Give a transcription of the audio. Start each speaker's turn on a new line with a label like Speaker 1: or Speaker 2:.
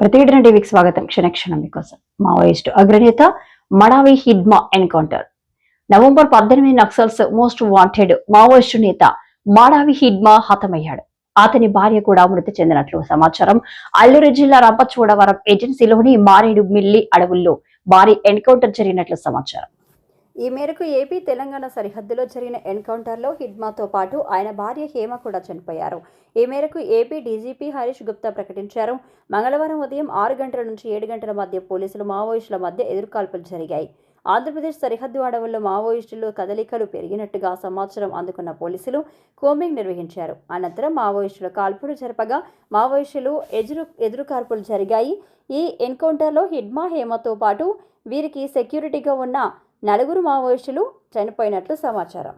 Speaker 1: ప్రతిఘటన టీవీకి స్వాగతం. క్షణక్షణం మీకోసం. మావోయిస్టు అగ్రనేత మడావి హిడ్మా ఎన్కౌంటర్. నవంబర్ పద్దెనిమిది నక్సల్స్ మోస్ట్ వాంటెడ్ మావోయిస్టు నేత మాడావి హిడ్మా హతమయ్యాడు. అతని భార్య కూడా మృతి చెందినట్లు సమాచారం. అల్లూరు జిల్లా రంపచోడవరం ఏజెన్సీలోని మారేడు మిల్లి అడవుల్లో భారీ ఎన్కౌంటర్ జరిగినట్లు సమాచారం.
Speaker 2: ఈ మేరకు ఏపీ తెలంగాణ సరిహద్దులో జరిగిన ఎన్కౌంటర్లో హిడ్మాతో పాటు ఆయన భార్య హేమ కూడా చనిపోయారు. ఈ మేరకు ఏపీ డీజీపీ హరీష్ గుప్తా ప్రకటించారు. మంగళవారం ఉదయం ఆరు గంటల నుంచి ఏడు గంటల మధ్య పోలీసులు మావోయిస్టుల మధ్య ఎదురుకాల్పులు జరిగాయి. ఆంధ్రప్రదేశ్ సరిహద్దు అడవుల్లో మావోయిస్టులు కదలికలు పెరిగినట్టుగా సమాచారం అందుకున్న పోలీసులు కోమింగ్ నిర్వహించారు. అనంతరం మావోయిస్టులు కాల్పులు జరపగా మావోయిస్టులు ఎదురు ఎదురుకాల్పులు జరిగాయి. ఈ ఎన్కౌంటర్లో హిడ్మా హేమతో పాటు వీరికి సెక్యూరిటీగా ఉన్న నలుగురు మావోయిస్టులు చనిపోయినట్లు సమాచారం.